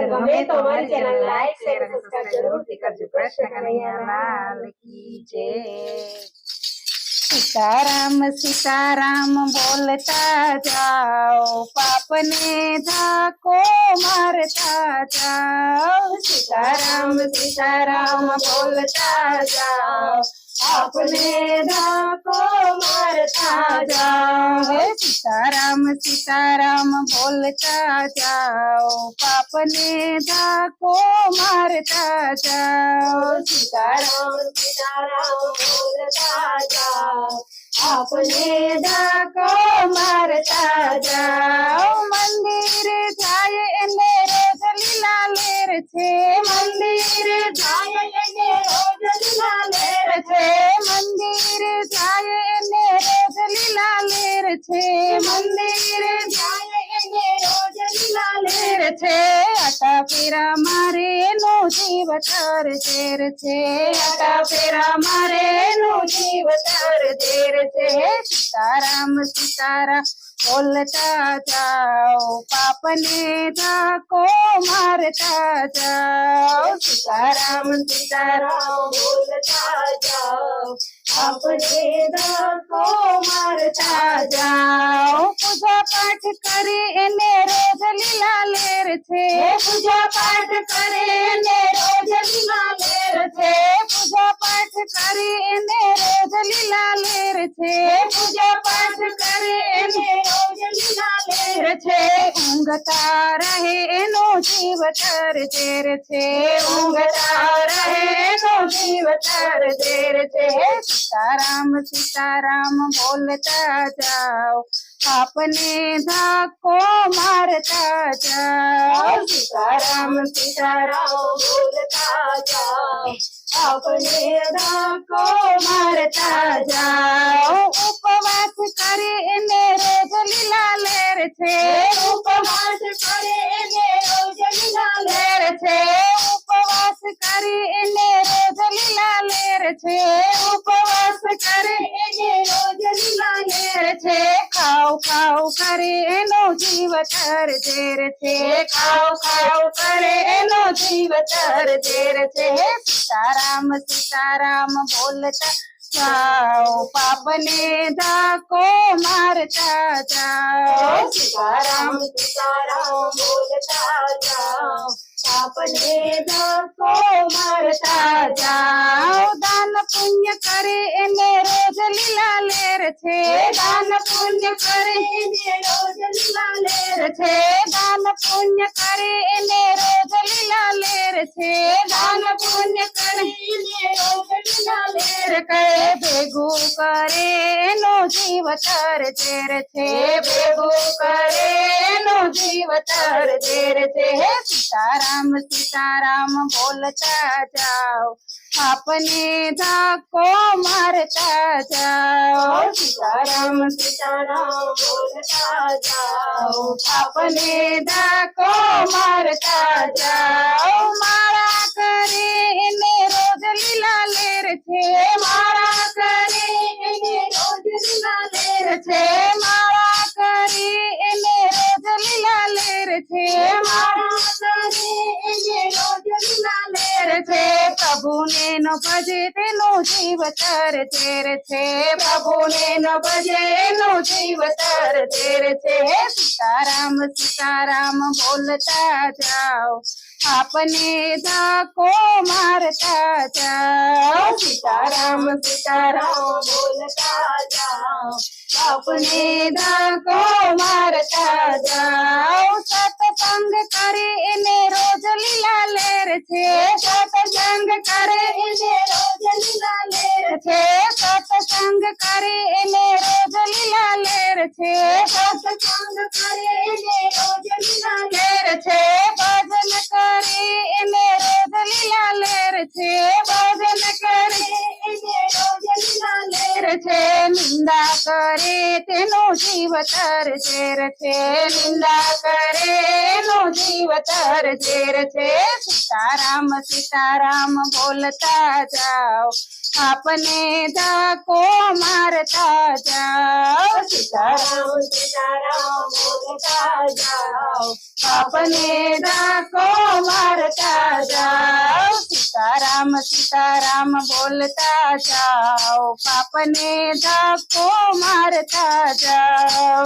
जब हमें तो हमारे चैनल लाइक शेयर और सब्सक्राइब ज़रूर कर कृष्ण कन्हैया लाल की जय सीताराम सीताराम बोलता जाओ पाप ने धाको मारता जाओ सीताराम सीताराम बोलता जाओ अपने को मरता जाओ। सीताराम सीताराम बोलता जाओ। अपने धा को मारता जाओ। सीताराम सीताराम बोलता जाओ। अपने को मारता जाओ। मंदिर जाए मेरे रोज लेर छे। છે મંદિર જાય એને રોજ લીલા લેર છે આટા પેરા મારે નો જીવ તર ઝેર છે આટા પેરા મારે નો જીવ તર ઝેર છે સીતારામ સીતારામ બોલતા જાઓ પાપને ધાકો મારતા જાઓ સીતારામ સીતારામ બોલતા જાઓ આપને ધાકો મારતા જાઓ પૂજા પાઠ કરે એને રોજ લીલા લેર છે પૂજા પાઠ કરે એને રોજ લીલા ઊંઘતા રહે એનો જીવ તર ઝેર છે ઊંઘતા રહે એનો જીવ તર ઝેર છે સીતારામ સીતારામ બોલતા જાઓ આપને ધાકો મારતા જાઓ સીતારામ સીતારામ બોલતા જાઓ આપને ધાકો મારતા જાઓ ઉપવાસ કરે એને રોજ લીલા લેર છે. ઉપવાસ કરે એને ખાવ ખાવ કરે એનો જીવ તર ઝેર છે ખાવ ખાવ કરે એનો જીવ તર ઝેર છે સીતારામ સીતારામ બોલતા જાઓ પાપને ધાકો મારતા જાઓ સીતારામ સીતારામ બોલતા જાઓ આપને ધાકો મારતા જાઓ દાન પુણ્ય કરે એને રોજ લીલા લેર છે. દાન પુણ્ય કરે એને રોજ લીલા લેર છે. દાન પુણ્ય કરે એને રોજ લીલા લેર છે. દાન પુણ્ય કરે એને રોજ લીલા લેર કરે ભેગું કરે જીવ તર ઝેર છે ભેગું કરે એનો જીવ તર ઝેર છે હે સીતારામ સીતારામ બોલતા જાઓ આપને ધાકો મારતા જાઓ સીતારામ સીતારામ બોલતા જાઓ આપને ધાકો મારતા જાઓ મારા કરે એને રોજ લીલા લેર છે મારા પ્રભુને ન ભજે તેનો જીવ તર તેર છે. પ્રભુને ન ભજે એનો જીવ તર તેર છે. સીતારામ સીતારામ બોલતા જાઓ. આપને ધાકો મારતા જાઓ. સીતારામ સીતારામ બોલતા જાઓ. આપને ધાકો મારતા જાઓ. સતસંગ કરે એને રોજ લીલા લેર છે. સતસંગ करे ने रोज लीला छे सत्संग करे ने रोज लीला छे सत्संग करे ने रोज કરે તેનો જીવ તર ઝેર છે નિંદા કરે એનો જીવ તર ઝેર છે સીતારામ સીતારામ બોલતા જાઓ આપને ધાકો મારતા જાઓ સીતારામ સીતારામ સીતારામ બોલતા જાઓ આપને ધાકો राम सीता राम बोलता जाओ पाप ने धक्को मारता जाओ।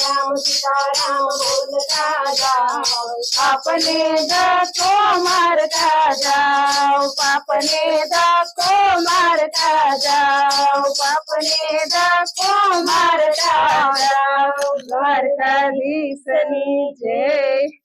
राम सीता राम बोलता जाओ पाप ने धक्को मारता जाओ। पाप ने धक्को मारता जाओ पाप ने मारता जाओ। भारत दिशनी जय